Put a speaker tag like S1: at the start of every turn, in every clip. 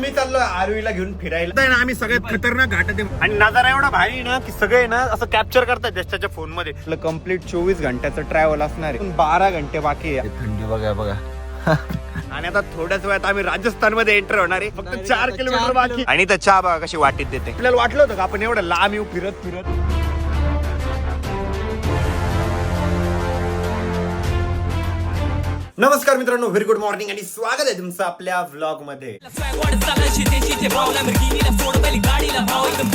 S1: मी चाललो आरवीला घेऊन फिरायला. ना आम्ही सगळ्यात खतरनाक घाट आहे आणि नजारा एवढा भारी ना की सगळे ना असं कॅप्चर करतात त्याच्या फोनमध्ये. आपलं कंप्लीट चोवीस घंट्याचं ट्रॅव्हल असणार आहे. बारा घंटे बाकी आहे.
S2: थंडी बघा बघा.
S1: आणि आता थोड्याच वेळात आम्ही राजस्थानमध्ये एंटर होणार आहे. फक्त चार किलोमीटर बाकी. आणि इथं चहा बघा कशी वाटीत देते. आपल्याला वाटलं होतं का आपण एवढं लांब येऊ फिरत फिरत? नमस्कार मित्रांनो व्हेरी गुड मॉर्निंग आणि स्वागत आहे तुमचं आपल्या
S3: व्लॉगमध्ये गाडीला माझं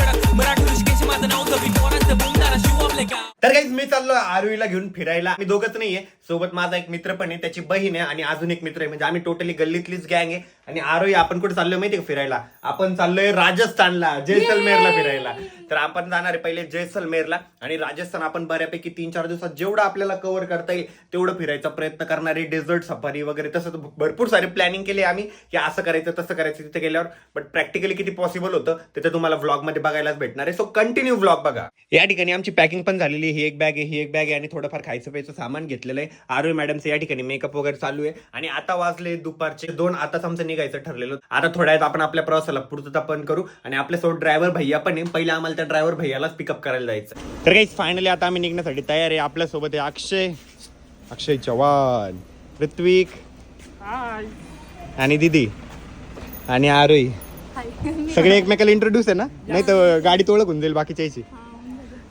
S1: तर काही मी चाललो आरवीला घेऊन फिरायला. मी दोघच नाहीये सोबत माझा एक मित्र पण आहे त्याची बहीण आहे आणि अजून एक मित्र आहे. म्हणजे आम्ही टोटली गल्लीतलीच गँग आहे. आणि आरोही आपण कुठे चाललोय माहितीये का फिरायला? आपण चाललोय राजस्थानला जैसलमेरला फिरायला. तर आपण जाणार आहे पहिले जैसलमेरला आणि राजस्थान आपण बऱ्यापैकी तीन चार दिवसात जेवढं आपल्याला कव्हर करता येईल तेवढं फिरायचा प्रयत्न करणार आहे. डेझर्ट सफारी वगैरे तसं भरपूर सारे प्लॅनिंग केले आम्ही की असं करायचं तसं करायचं तिथे गेल्यावर. बट प्रॅक्टिकली किती पॉसिबल होतं ते तर तुम्हाला व्लॉगमध्ये बघायलाच भेटणार आहे. सो कंटिन्यू व्लॉग बघा. या ठिकाणी आमची पॅकिंग पण झालेली आहे. ही एक बॅग आहे ही एक बॅग आहे. आणि थोडंफार खायचं प्यायचं सामान घेतलेलं आहे. आरोग्य मॅडमचं या ठिकाणी मेकअप वगैरे चालू आहे. आणि आता वाजले दुपारचे दोन. आताच आमचं निघायचं ठरलेलं. आता थोड्या वेळात आपण आपल्या प्रवासाला पूर्तता पण करू आणि आपल्यासोबत ड्रायव्हर भैया पण आहे. पहिले आम्हाला त्या ड्रायव्हर भैयालाच पिकअप करायला जायचं तर काही फायनली आता आम्ही निघण्यासाठी तयार आहे. आपल्यासोबत आहे अक्षय. अक्षय चव्हाण ऋत्विक. आणि दिदी. आणि आरोही सगळे एकमेकाला इंट्रोड्यूस आहे ना? नाही तर गाडीत ओळख होऊन जाईल बाकीच्या याची.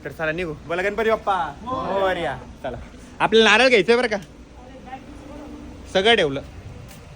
S1: तर चला निघू. बोला गणपती बाप्पा. मोरया. चला. आपल्याला नारळ घ्यायचंय बरं का? सगळं ठेवलं.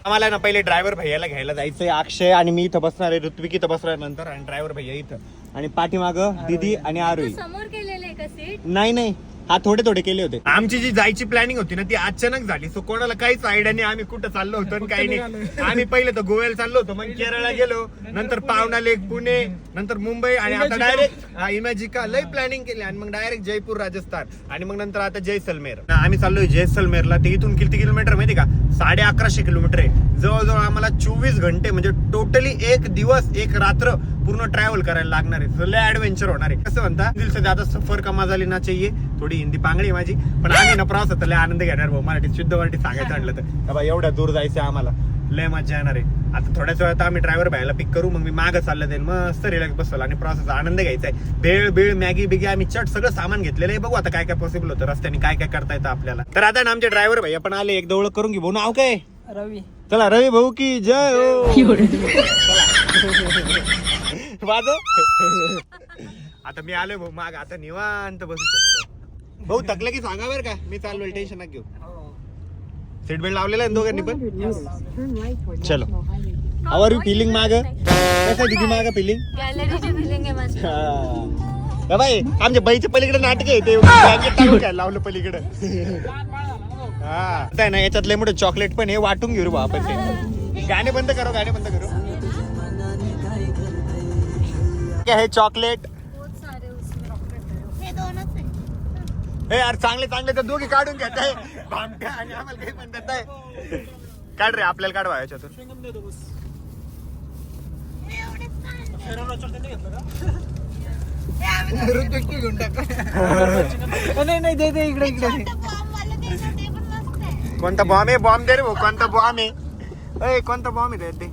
S1: आम्हाला ना पहिले ड्रायव्हर भैयाला घ्यायला जायचंय अक्षय आणि मी इथं बसणार आहे ऋत्विक इथं बसणार आहे नंतर आणि ड्रायव्हर भैया इथं. आणि पाठीमाग दिदी आणि आरोही.
S4: समोर केलेलं का सीट
S1: नाही नाही. हा थोडे थोडे केले होते. आमची जी जायची प्लॅनिंग होती ना ती अचानक झाली. सो कोणाला काहीच आयडिया नाही आम्ही कुठं चाललो होतो आणि काही नाही. आम्ही पहिले तर गोव्याला चाललो होतो मग केरळला गेलो नंतर पावना लेक पुणे नंतर मुंबई आणि आता डायरेक्ट इमॅजिका लय प्लॅनिंग केली आणि मग डायरेक्ट जयपूर राजस्थान आणि मग नंतर आता जैसलमेर. आम्ही चाललोय जैसलमेरला. ते इथून किती किलोमीटर माहिती का? साडे अकराशे किलोमीटर आहे. जवळजवळ आम्हाला चोवीस घंटे म्हणजे टोटली एक दिवस एक रात्र पूर्ण ट्रॅव्हल करायला लागणार आहे. लय ऍडव्हेंचर होणार आहे. कसं म्हणता दिल से ज्यादा सफर कमा झाली ना चाहिए. थोडी हिंदी पांगडी आहे माझी पण आम्ही ना प्रवासात लय आनंद घेणार भाऊ. मराठीत शुद्ध मराठीत सांगायचं आणलं तर. का बा एवढ्या दूर जायचं आम्हाला. लय मजा येणार आहे. आता थोड्याच वेळात आम्ही ड्रायव्हर भायला पिक करू मग मी मागं चाललं जाईल मस्त रिलॅक्स बसवलं आणि प्रवासाचा आनंद घ्यायचा आहे भेळ बिळ मॅगी बिगी आम्ही चट सगळं सामान घेतलेलं आहे. बघू आता काय काय पॉसिबल होतं. रस्त्याने काय काय करता येतं आपल्याला. तर आता ना आमचे ड्रायव्हर भाई आपण आले एकदा ओळख करून घे. भाऊ नाव काय?
S3: रवी.
S1: चला रवी भाऊ की जय हो. आता मी आलोय भाऊ माग. आता निवांत बसू शकतो. भाऊ थकलं की सांगा बरं का. मी चाललो टेन्शन नका घेऊ. सीट बेल्ट लावलेला आहे ना दोघांनी पण? चलो. आवर यू फिलिंग माग? कसं दिदी माग फिलिंग बाई आमच्या बाईच्या पलीकडे नाटक आहे ते. लावलं पलीकडे. हा. आता आहे ना याच्यात लय मोठं चॉकलेट पण आहे वाटून घेऊ रे बा आपण ते. गाणे बंद करो गाणे बंद करो. क्या है चॉकलेट
S4: बहुत सारे उसमें हे दोनच आहे
S1: हे यार चांगले चांगले तर दोघी काढून घेत आहे. भामट्या आणि आम्हाला काही पण देत आहे. काढ रे आपल्याला काढवा याच्यातून.
S3: नाही नाही दे दे इकडे इकडे
S1: कोणता बॉम्ब आहे? बॉम्ब दे रे भाऊ कोणता बॉम्ब आहे? अय कोणता बॉम्ब आहे रे ते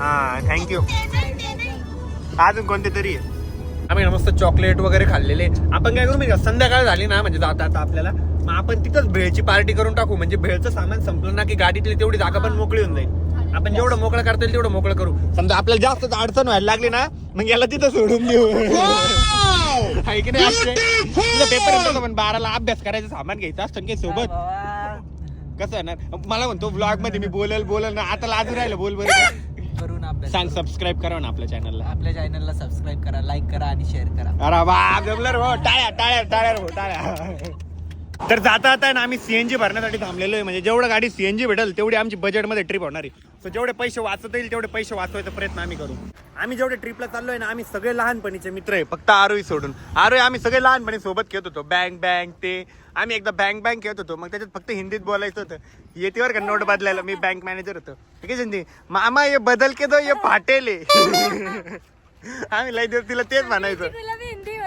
S1: हा थँक्यू अजून कोणते तरी आहे? आम्ही मस्त चॉकलेट वगैरे खाल्लेले. आपण काय करू का? संध्याकाळ झाली ना म्हणजे जाता आता आपल्याला मग आपण तिथंच भेळची पार्टी करून टाकू. म्हणजे भेळचं सामान संपलं ना की गाडीतली तेवढी जागा पण मोकळी होऊन जाईल. आपण जेवढं मोकळं करता येईल तेवढं मोकळं करू. समजा आपल्याला जास्त अडचण व्हायला लागली ना मग याला तिथं सोडून देऊ. की नाही पेपर पण बाराला अभ्यास करायचं सामान घ्यायचं असतं की सोबत? कसं आहे ना मला म्हणतो ब्लॉगमध्ये मी बोलल बोलल ना आता लाजू राहिलं बोल बरं. सांग सबस्क्राईब करा ना आपल्या चॅनलला
S3: आपल्या चॅनलला सबस्क्राईब करा लाईक करा आणि शेअर करा.
S1: अरे वा जमलं रे भाऊ. टाळ्या टाळ्या टाळ्या रे टाळ्या. तर जाता आता ना आम्ही सीएनजी भरण्यासाठी थांबलेलो आहे. म्हणजे जेवढं गाडी सीएनजी भेटेल तेवढी आमची बजेटमध्ये ट्रिप होणार आहे. सो जेवढे पैसे वाचता येईल तेवढे पैसे वाचवायचा प्रयत्न आम्ही करू. आम्ही जेवढे ट्रिपला चाललोय ना आम्ही सगळे लहानपणीचे मित्र आहे. फक्त आरोही सोडून. आरोही आम्ही सगळे लहानपणी सोबत खेळत होतो. बँक बँक ते. आम्ही एकदा बँक बँक खेळत होतो. मग त्याच्यात फक्त हिंदीत बोलायचं होतं. येतेवर का नोट बदलायला. मी बँक मॅनेजर होतो. ठीक आहे हिंदी मामा ये बदल के दो ये फाटेले. आम्ही लय दिवस तिला तेच म्हणायचं.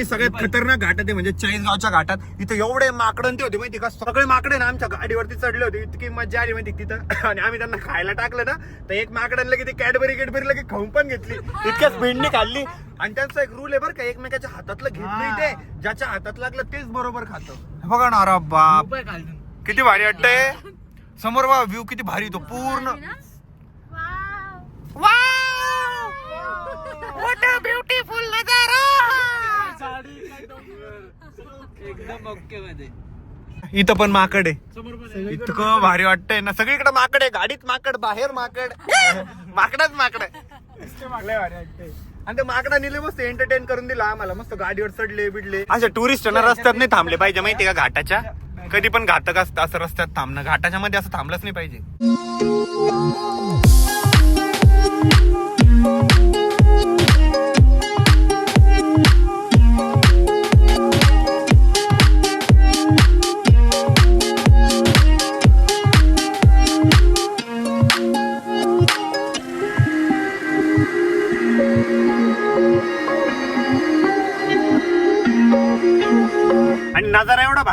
S1: आम्ही सगळ्यात खतरनाक घाटात आहे म्हणजे चाळीसगावच्या घाटात. इथे एवढे माकडं ते होते माहिती का? सगळे माकडे ना आमच्या गाडीवरती चढले होते. इतकी मजा आली माहिती तिथं. आणि आम्ही त्यांना खायला टाकलं ना तर एक माकडांना की ते कॅडबरी कॅडबरी लगे खाऊन पण घेतली. इतक्या स्पीडने खाल्ली. आणि त्यांचा एक रूल आहे बरं का एकमेकाच्या हातातलं घेत नाही ते. ज्याच्या हातात लागलं तेच बरोबर खातं. बघा ना अरे बाप. किती भारी वाटतंय. समोर बघा व्ह्यू किती भारी तो पूर्ण.
S5: एकदम ओके मध्ये.
S1: इथं पण माकड आहे. इतकं भारी वाटतंय ना. सगळीकडे माकड आहे. गाडीत माकड बाहेर माकड. माकडाच माकड वाटतंय. आणि ते माकडा नेले मस्त एंटरटेन करून दिला आम्हाला. मस्त गाडीवर चढले बिडले. अशा टुरिस्ट ना रस्त्यात नाही थांबले पाहिजे. माहितीये का घाटाच्या? कधी पण घातक असतं असं रस्त्यात थांबणं. घाटाच्या मध्ये असं थांबलंच नाही पाहिजे.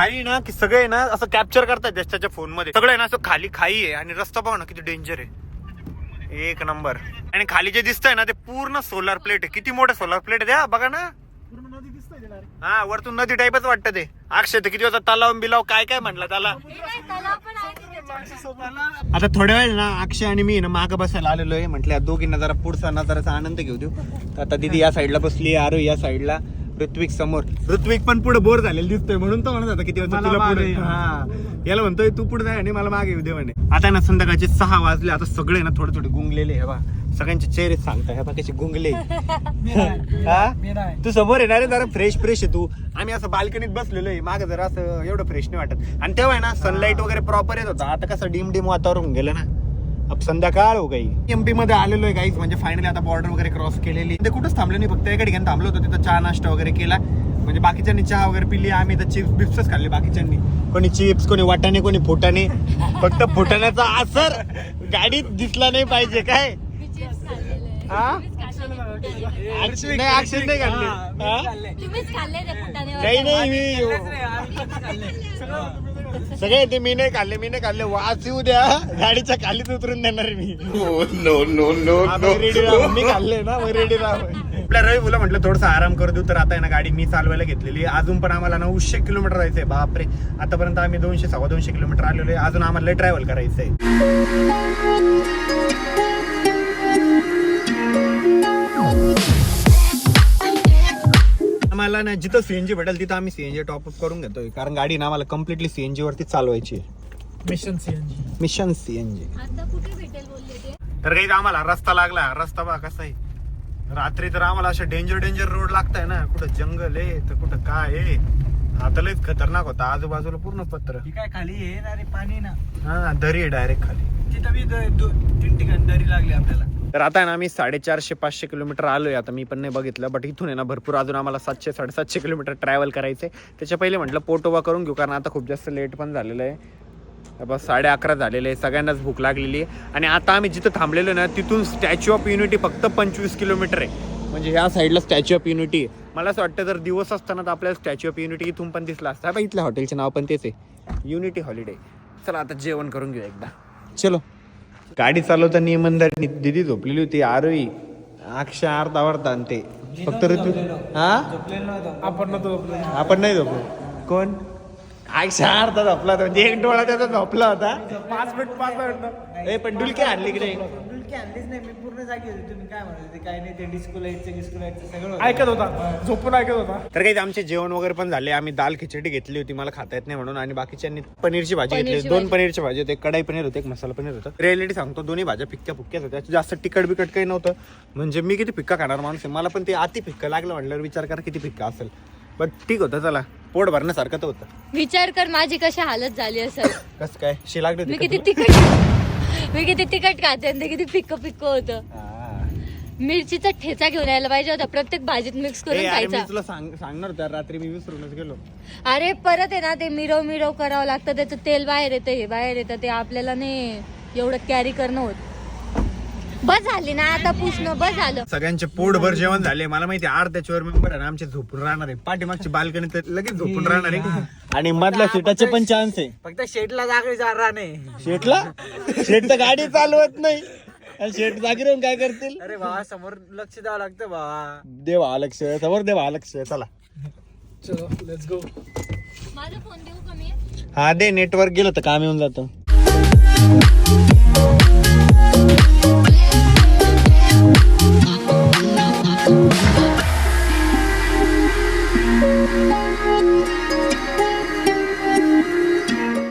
S1: नजारा ना की सगळे ना असं कॅप्चर करतात त्याच्या फोनमध्ये. सगळे ना असं खाली खाई आहे आणि रस्ता पाहू ना किती डेंजर आहे. एक नंबर आणि खाली जे दिसतंय ना ते पूर्ण सोलार प्लेट आहे. किती मोठं सोलार प्लेट आहे द्या बघा ना. हा वरतून नदी टाईपच वाटतं ते. अक्षय ते किती वाजता तलाव बिलाव काय काय म्हटलं त्याला? आता थोड्या वेळ ना अक्षय आणि मी ना मागं बसायला आलेलो आहे. म्हटलं दोघींना जरा पुढचा नजाराचा आनंद घेऊ देऊ. आता दिदी या साईडला बसली आरो या साईडला ऋत्विक समोर. ऋत्विक पण पुढे बोर झालेला दिसतोय म्हणून तो म्हणत होता किती वाजता तुला पुढे हा. याला म्हणतोय तू पुढे जाय आणि मला मागे येऊ दे म्हणे. आता ना संध्याकाळचे सहा वाजले आता सगळे ना थोडे थोडे गुंगलेले हे बा सगळ्यांचे चेहरे सांगताय हे बा कसे गुंगले. हा? तू समोर येणार जरा फ्रेश फ्रेश आहे तू. आम्ही असं बाल्कनीत बसलेलो आहे मागे जरा असं एवढं फ्रेश नाही वाटत. आणि तेव्हा आहे ना सनलाईट वगैरे प्रॉपर येत होता. आता कसं डिम डिम वातावरण होऊन गेलं ना. अब संध्याकाळ हो गई। एमपी मध्ये आलेलो आहे गाईज म्हणजे फायनली आता बॉर्डर वगैरे क्रॉस केलेली. ते कुठंच थांबलो नाही फक्त एका ठिकाणी थांबलो होतो तिथं चहा नाश्ता वगैरे केला. म्हणजे बाकीच्यांनी चहा वगैरे पिली आम्ही तर चिप्स बिप्सच खाल्ले बाकीच्यांनी. कोणी चिप्स कोणी वाटाणे कोणी फुटाणे. फक्त फुटाण्याचा असर गाडीत दिसला नाही पाहिजे काय? अक्षर नाही नाही मी सगळे ते मी नाही खाल्ले मी नाही खाल्ले. वाच येऊ द्या. गाडीच्या खालीच उतरून देणार मी.
S2: No, no,
S1: आम्ही रेडी राहू. मी खाल्ले ना मग रेडी राहू. आपल्या रवी बोला म्हटलं थोडंसं आराम करू देऊ तर आता आहे ना गाडी मी चालवायला घेतलेली आहे. अजून पण आम्हाला नऊशे किलोमीटर जायचंय. बापरे. आतापर्यंत आम्ही दोनशे सव्वा दोनशे किलोमीटर आलेलो आहे. अजून आम्हाला ट्रॅव्हल करायचंय. आम्हाला ना जिथं सीएनजी भेटेल तिथं आम्ही सीएनजी टॉपअप करून घेतोय. कारण गाडी ना आम्हाला कम्प्लिटली सीएनजी वरती चालवायची आहे.
S5: मिशन सीएनजी
S1: मिशन सीएनजी
S4: आता कुठे भेटेल बोलले ते?
S1: तर काही आम्हाला रस्ता लागला. रस्ता बा कसा आहे. रात्री तर आम्हाला असे डेंजर डेंजर रोड लागताय ना. कुठं जंगल आहे तर कुठं काय आहे. आता लयच खतरनाक होता. आजूबाजूला पूर्ण पत्र.
S5: ही काय खाली रे पाणी ना.
S1: हा दरी आहे डायरेक्ट खाली.
S5: तिथं द- दो- तीन ठिकाणी दरी लागली आपल्याला.
S1: तर आता आहे ना आम्ही साडेचारशे पाचशे किलोमीटर आलो आहे आता मी पण नाही बघितलं बट इथून आहे ना भरपूर. अजून आम्हाला सातशे साडेसातशे किलोमीटर ट्रॅव्हल करायचे त्याच्या पहिले म्हटलं पोटोबा करून घेऊ कारण आता खूप जास्त लेट पण झालेलं आहे. बस साडे अकरा झालेले आहे. सगळ्यांनाच भूक लागलेली आहे. आणि आता आम्ही जिथं थांबलेलो ना तिथून स्टॅच्यू ऑफ युनिटी फक्त पंचवीस किलोमीटर आहे. म्हणजे ह्या साईडला स्टॅच्यू ऑफ युनिटी आहे. मला असं वाटतं जर दिवस असताना तर आपल्याला स्टॅच्यू ऑफ युनिटी इथून पण दिसला असता. बा इथल्या हॉटेलचे नाव पण तेच आहे. युनिटी हॉलिडे चला आता जेवण करून घेऊ एकदा. चलो. गाडी चालवताना इमानदार दिदी झोपलेली होती आरोही. अक्षय अर्धा अर्धा आणि ते. फक्त ऋतू हा?
S5: आपण
S1: आपण नाही झोपलो. कोण? अक्षय अर्धा झोपला होता. म्हणजे एक डोळा त्याचा झोपला होता.
S5: पाच मिनिट पाच मिनिट.
S1: ए पण डुलकी आणली की नाही?
S5: आणलीच नाही मी पूर्ण जागी होते. तुम्ही काय म्हणत होते? काय नाही ते डिस्को लाईटचं डिस्को लाईटचं सगळं ऐकत होता. झोपून ऐकत होता.
S1: तर काही आमचे जेवण वगैरे पण झाले. आम्ही दाल खिचडी घेतली होती मला खाता येत नाही म्हणून. आणि बाकीच्यांनी पनीरची भाजी घेतली दोन. पनीरची भाजी होते कढाई पनीर होते एक मसाला पनीर होतं. रिअलिटी सांगतो दोन्ही भाज्या फिक्क्या फुक्क्याच होत्या. जास्त तिखट बिकट काही नव्हतं. म्हणजे मी किती फिक्का खाणार माणूस आहे? मला पण ते अति फिक्का लागलं म्हटल्यावर विचार करा किती फिक्का असेल. बट ठीक होतं चला. पोट भरण्यासारखं तर होतं.
S4: विचार कर माझी कशी हालत झाली असेल.
S1: कसं काय? शी लागली
S4: मी
S1: होती
S4: किती
S1: का
S4: तिखट मी किती तिखट खाते आणि ते किती पिक्क पिक्क होतं.
S6: मिरचीचा ठेचा घेऊन यायला पाहिजे होता. प्रत्येक भाजीत मिक्स करून खायचा.
S1: तुला सांग सांगणार होता. रात्री मी विसरूनच गेलो.
S6: अरे परत आहे ना ते मिरव मिरव करावं लागतं. त्याचं तेल बाहेर येतं हे बाहेर येतं. ते आपल्याला नाही एवढं कॅरी करणं होत. बस झाली ना आता पुसणं बस झालं.
S1: सगळ्यांचे पोटभर जेवण झाले. मला माहिती आहे, अर्ध्याच्या वर मेंबर आहे ना, आमचे झोपून राहणार आहे पाठीमागची बाल्कनी तर लगेच झोपून राहणार आहे. आणि मधल्या सीटाचे पण चान्स आहे.
S5: फक्त शेटला जागा जाणार नाही.
S1: शेटला? शेट तर गाडी चालवत नाही. आणि शेट जागी राहून काय करतील?
S5: अरे भावा समोर लक्ष द्यावं लागतं भावा.
S1: देवा लक्ष समोर देवा लक्ष. चला.
S5: चलो लेट्स गो
S6: माझा फोन देऊ का मी?
S1: हा दे नेटवर्क गेलं तर काम येऊन जातं.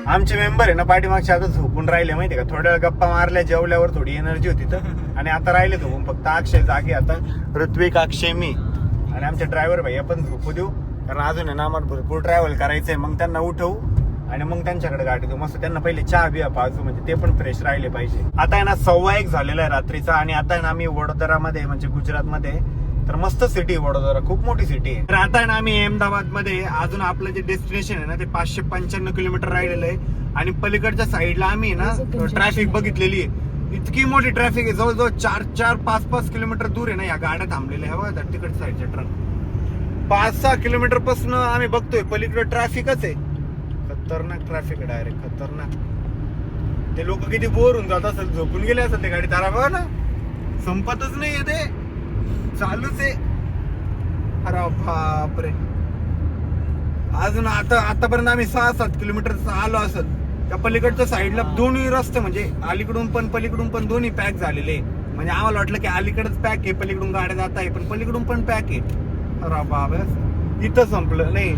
S1: आमचे मेंबर आहे ना पाठीमागच्या आता झोपून राहिले माहितीये का? थोड्या वेळ गप्पा मारल्या जेवल्यावर थोडी एनर्जी होती तर. आणि आता राहिले झोपून फक्त अक्षय जागी आता ऋत्विक अक्षय मी. आणि आमचे ड्रायव्हर भाई आपण झोपू देऊ. कारण अजून आहे ना आम्हाला भरपूर ट्रॅव्हल करायचंय. मग त्यांना उठवू आणि मग त्यांच्याकडे गाडी देऊ. मस्त त्यांना पहिले चहा बिया पाजू म्हणजे ते पण फ्रेश राहिले पाहिजे. आता आहे ना सव्वा एक झालेला आहे रात्रीचा. आणि आता आहे ना आम्ही वडोदरामध्ये म्हणजे गुजरातमध्ये तर मस्त सिटी आहे वडोदरा खूप मोठी सिटी आहे. तर आता ना आम्ही अहमदाबादमध्ये अजून आपलं जे डेस्टिनेशन आहे ना ते पाचशे पंच्याण्णव किलोमीटर राहिलेलं आहे. आणि पलीकडच्या साईडला आम्ही ना ट्रॅफिक बघितलेली आहे. इतकी मोठी ट्रॅफिक आहे. जवळजवळ चार चार पाच पाच किलोमीटर दूर आहे ना या गाड्या थांबलेल्या आहे बघा तिकडच्या साईडच्या ट्रक पाच सहा किलोमीटरपासून आम्ही बघतोय पलीकडे ट्रॅफिकच आहे. खतरनाक ट्रॅफिक आहे डायरेक्ट खतरनाक. ते लोक किती बोर होऊन जात असेल झोपून गेले असेल ते गाडी. तारा बघा ना. संपतच नाही ते. चालूच आहे अरे बापरे. अजून आता आतापर्यंत आम्ही सहा सात किलोमीटर आलो असेल. त्या पलीकडच्या साईडला दोन्ही रस्ते म्हणजे अलीकडून पण पलीकडून पण दोन्ही पॅक झालेले. म्हणजे आम्हाला वाटलं की अलीकडच पॅक आहे पलीकडून गाड्या जात आहे पण पलीकडून पण पॅक आहे. अरे बाबा इथं संपलं नाही.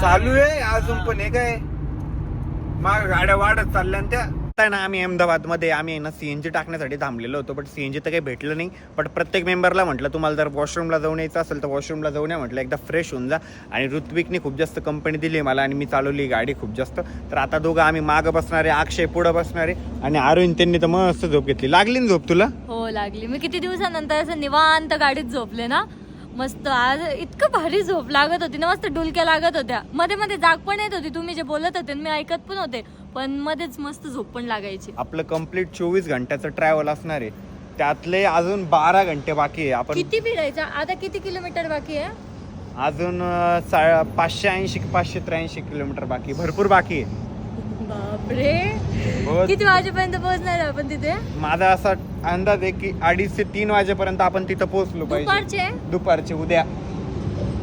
S5: चालू आहे.
S1: अजून पण हे काय माग गाड्या वाढत चालल्या त्या आत्ता ना आम्ही अहमदाबादमध्ये आम्ही ना सी एन जी टाकण्यासाठी थांबलेलो होतो बट जी तर काही भेटलं नाही. बट प्रत्येक मेंबरला म्हटलं तुम्हाला जर वॉशरूमला जाऊन यायचं असेल तर वॉशरूमला जाऊन या म्हटलं एकदा फ्रेश होऊन जा. आणि ऋत्विकने खूप जास्त कंपनी दिली मला आणि मी चालवली गाडी खूप जास्त. तर आता दोघं आम्ही मागं बसणारे अक्षय पुढं बसणारे आणि अरविंद त्यांनी तर मस्त झोप घेतली. लागली ना झोप तुला?
S6: हो लागली. मी किती दिवसानंतर असं निवांत गाडीत झोपले ना मस्त आज इतकं भारी झोप लागत होती ना मस्त डुलक्या लागत होत्या. मध्ये मध्ये जाग पण येत होती तुम्ही जे बोलत होते मी ऐकत पण होते. पण मध्येच मस्त झोप पण लागायची.
S1: आपलं कंप्लीट चोवीस घंट्याचं ट्रॅव्हल असणार आहे. त्यातले अजून बारा घंटे बाकी आहे. आपण
S6: किती फिरायचं आता किती किलोमीटर बाकी आहे?
S1: अजून अं, सा- पाचशे ऐंशी पाचशे त्र्याऐंशी किलोमीटर बाकी भरपूर बाकी आहे.
S6: बापरे.
S1: हो.
S6: किती वाजेपर्यंत पोहोचणार आपण तिथे?
S1: माझा असा अंदाज आहे की अडीच ते तीन वाजेपर्यंत आपण तिथं पोहोचलो पाहिजे.
S6: दुपारचे?
S1: दुपारचे उद्या.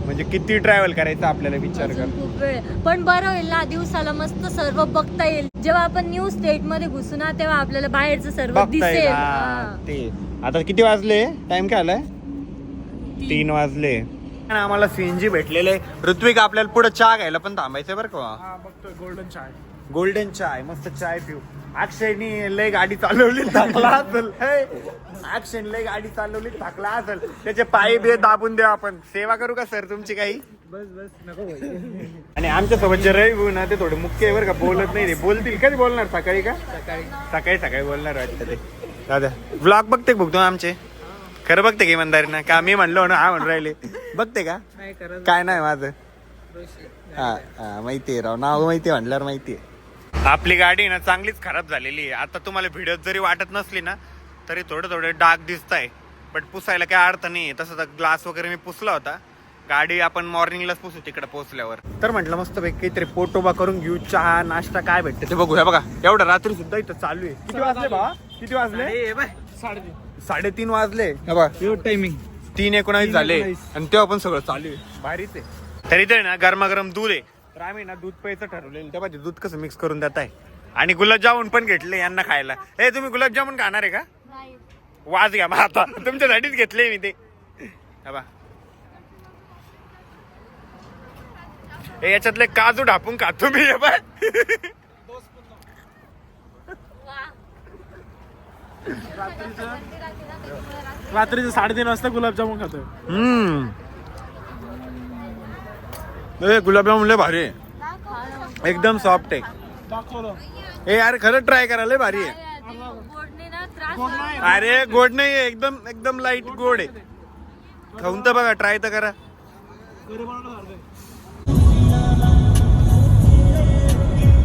S1: म्हणजे किती ट्रॅव्हल करायचं आपल्याला विचार कर.
S6: अजून खूप वेळ. पण बरं होईल ना दिवसाला मस्त सर्व बघता येईल. जेव्हा आपण न्यू स्टेटमध्ये घुसू ना तेव्हा आपल्याला बाहेरचं सर्व
S1: बघता
S6: दिसेल. हा.
S1: हा, ते. आता किती वाजले? टाइम काय आलाय? तीन. वाजले. आणि आम्हाला सीएनजी भेटलेले. ऋत्विक आपल्याला पुढे चहा घ्यायला पण थांबायचंय बरं का?
S5: हा बघतोय गोल्डन चाय
S1: गोल्डन चाय मस्त चाय पिऊ. अक्षयनी लय गाडी चालवली थकला असेल. हे. अक्षयने लय गाडी चालवली थकला असेल. त्याचे पायी बे दाबून देऊ आपण. सेवा करू का सर तुमची काही?
S5: बस बस नको
S1: आणि आमच्या सोबतचे रवी भाऊ ना ते थोडे मुख्य बरं का बोलत नाही ते बोलतील कधी बोलणार? सकाळी का?
S5: सकाळी.
S1: सकाळी सकाळी बोलणार वाटतं ते. दादा ब्लॉग बघते बघतो आमचे? खरं बघते का इमानदारी ना का मी म्हणलो ना हा म्हणून राहिले. बघते का? काय नाही माझं. हा हा माहिती आहे राव. नाव माहिती आहे म्हणल्यावर माहिती आहे आपली गाडी ना चांगलीच खराब झालेली आहे. आता तुम्हाला व्हिडिओत जरी वाटत नसली ना तरी थोडे थोडे डाग दिसत आहे बट पुसायला काय अर्थ नाही तसं तर ग्लास वगैरे मी पुसला होता. गाडी आपण मॉर्निंगलाच पुसू तिकडे पोहोचल्यावर. तर म्हटलं मस्त पैकी काहीतरी पोटोबा करून घेऊ. चहा नाश्ता काय भेटते ते बघूया बघा. एवढं रात्री सुद्धा इथं चालू आहे. किती वाजले बा? किती वाजले?
S5: साडेतीन.
S1: साडेतीन वाजले. हे बघा.
S5: टायमिंग
S1: तीन एकोणावीस झाले. आणि तेव्हा पण सगळं चालू आहे. भारीच आहे. तरी तरी ना गरमागरम दूध आहे. तर आम्ही ना दूध प्यायचं ठरवलेलं. तेव्हा ते दूध कसं मिक्स करून देत आहे आणि गुलाबजामुन पण घेतले यांना खायला. ए तुम्ही गुलाबजामुन खाणार आहे का? वाज घ्या मग आता. तुमच्यासाठीच घेतले मी ते. हे बा. ए, याच्यातले काजू ढापून खातो मी हे बाय
S5: रात्रीचं साडेतीन वाजता गुलाबजामुन खातोय.
S1: हम्म. ए, गुलाबजामुन लय भारी आहे. एकदम सॉफ्ट आहे. ए यार खरंच ट्राय करायला लय भारी आहे. अरे गोड नाही आहे, एकदम एकदम लाइट गोड आहे. खाऊन तर बघा ट्राय तर करा.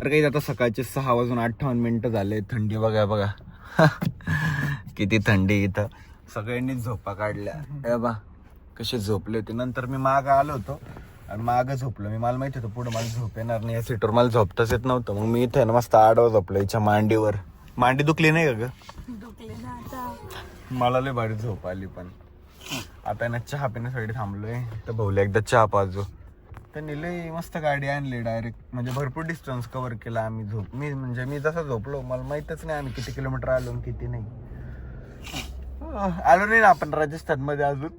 S1: तर काही आता सकाळचे सहा वाजून अठ्ठावन्न मिनिटं झाले. थंडी बघा बघा. किती थंडी इथं. सगळ्यांनी झोपा काढल्या. हे बा कसे झोपले होते. नंतर मी माग आलो होतो. आणि माग झोपलो. मी मला माहिती होतं पुढे मला झोप येणार नाही. या सीटवर मला झोपताच येत नव्हतं. मग मी इथे ना मस्त आडवा झोपलो याच्या मांडीवर. मांडी दुखली नाही का ग?
S6: दुखले ना आता.
S1: मला लय भारी झोप आली पण. आता ना चहा पिण्यासाठी थांबलोय. तर भाऊला एकदा चहा पाजू. त्यांनी लय मस्त गाडी आणली डायरेक्ट म्हणजे भरपूर डिस्टन्स कव्हर केला आम्ही झोप. मी म्हणजे मी जसा झोपलो मला माहितच नाही आम्ही किती किलोमीटर आलो आणि किती नाही. आलो नाही ना आपण राजस्थानमध्ये अजून.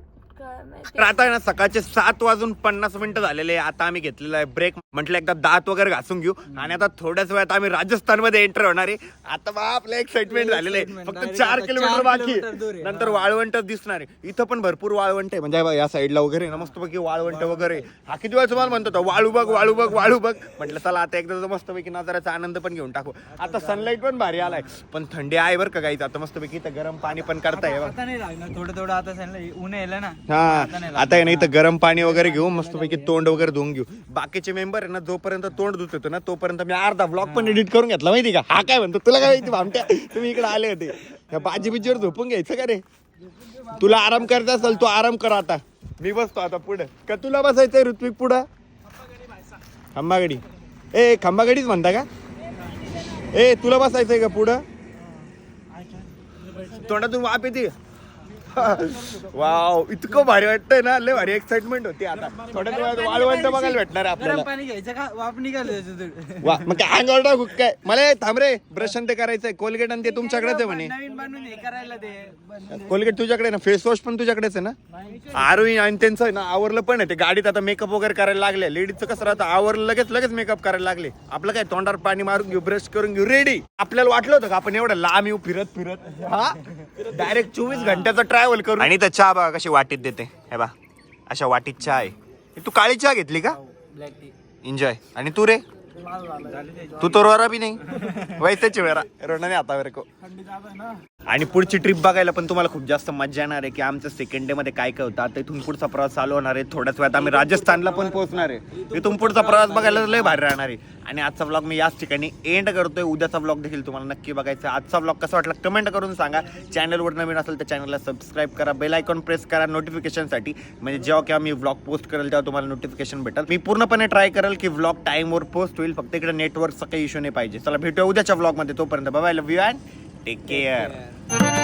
S1: तर आता आहे ना सकाळचे सात वाजून पन्नास मिनिटं झालेले आहे. आता आम्ही घेतलेला आहे ब्रेक म्हटलं एकदा दात वगैरे घासून घेऊ. आणि आता थोड्याच वेळात आम्ही राजस्थानमध्ये एंटर होणार आहे. आता बा आपलं एक्साइटमेंट झालेलं आहे. फक्त चार किलोमीटर बाकी आहे. नंतर वाळवंट दिसणार आहे. इथं पण भरपूर वाळवंट आहे. म्हणजे बघ, या साईडला वगैरे ना मस्तपैकी वाळवंट वगैरे. हा किती वेळा तुम्हाला म्हणतो वाळू बघ वाळू बघ वाळू बघ. म्हटलं चला आता एकदा मस्तपैकी नजाराचा आनंद पण घेऊन टाकू. आता सनलाईट पण भारी आलाय. पण थंडी आहे बरं का गाईच आता मस्तपैकी इथं गरम पाणी पण करताय बघ
S5: आता नाही लागणार. थोडं थोडं आता सांगितलं ऊन यायला ना.
S1: हा. आता आहे ना इथं गरम पाणी वगैरे घेऊ मस्तपैकी तोंड वगैरे धुवून घेऊ. बाकीचे मेंबर आहे ना जोपर्यंत तोंड धुत होतो ना तोपर्यंत मी अर्धा ब्लॉग पण एडिट करून घेतला. माहिती का? हा काय म्हणतो? तुला काय माहिती भामट्या? तुम्ही इकडे आले होते. ह्या बाजी बिजीवर झोपून घ्यायचं का रे? तुला आराम करायचा असेल तू आराम कर आता. मी बसतो आता पुढे. का तुला बसायचंय ऋत्विक पुढं? खंबागडी. ए खंबागडीच म्हणता का? ए तुला बसायचंय का पुढं? तोंडातून वाप येते. वाव इतकं भारी वाटतंय ना. लय भारी एक्साइटमेंट होती आता. थोड्या वेळात वाळवंट बघायला भेटणार आहे
S5: गरम
S1: आपल्याला.
S5: पाणी घ्यायचं का? वाप निघालं त्याच्यातून
S1: वा मग काय अंगावर टाकू काय मला हे थांब रे ब्रश ते करायचंय. कोलगेट आणि ते तुमच्याकडेच आहे म्हणे.
S5: नवीन बनवून हे करायला ते बनवून
S1: कोलगेट तुझ्याकडे आहे ना? फेस वॉश पण तुझ्याकडेच आहे ना? आरोही आणि त्यांचं आहे ना आवरलं पण आहे ते. गाडीत आता मेकअप वगैरे करायला लागले. लेडीजचं कसं राहतं आवरलं लगेच लगेच मेकअप करायला लागले. आपलं काय तोंडावर पाणी मारून घेऊ ब्रश करून घेऊ रेडी आपल्याला वाटलं होतं का आपण एवढं लांब येऊ फिरत फिरत. हा? डायरेक्ट चोवीस घंट्याचा ट्रॅव्हल करू? आणि इथं चहा बघा कशी वाटीत देते. हे बा अशा वाटीत चहा आहे. तू काळी चहा घेतली का?
S5: ब्लॅक टी
S1: एन्जॉय आणि तू रे? तू तो रोरा बी नाही. वैसेच वेळा रोणाने हातावर को. आणि पुढची ट्रिप बघायला पण तुम्हाला खूप जास्त मजा येणार आहे की आमचं सेकंड डे मध्ये काय काय होतं. आता इथून पुढचा प्रवास चालू होणार आहे. थोड्याच वेळात आम्ही राजस्थानला पण पोहोचणार आहे. इथून पुढचा प्रवास बघायला लय भारी राहणार आहे. आणि आजचा ब्लॉग मी याच ठिकाणी एंड करतोय. उद्याचा ब्लॉग देखील तुम्हाला नक्की बघायचा आहे. आजचा ब्लॉग कसा वाटला कमेंट करून सांगा. चॅनलवर नवीन असेल तर चॅनलला सबस्क्राईब करा. बेल आयकॉन प्रेस करा नोटिफिकेशनसाठी म्हणजे जेव्हा केव्हा मी व्लॉग पोस्ट करेल तेव्हा तुम्हाला नोटिफिकेशन भेटेल. मी पूर्णपणे ट्राय करेल की व्लॉग टाईमवर पोस्ट होईल. फक्त इकडे नेटवर्कचा काही इश्यू नाही पाहिजे. चला भेटूया उद्याच्या व्लॉगमध्ये तोपर्यंत bye love you and take care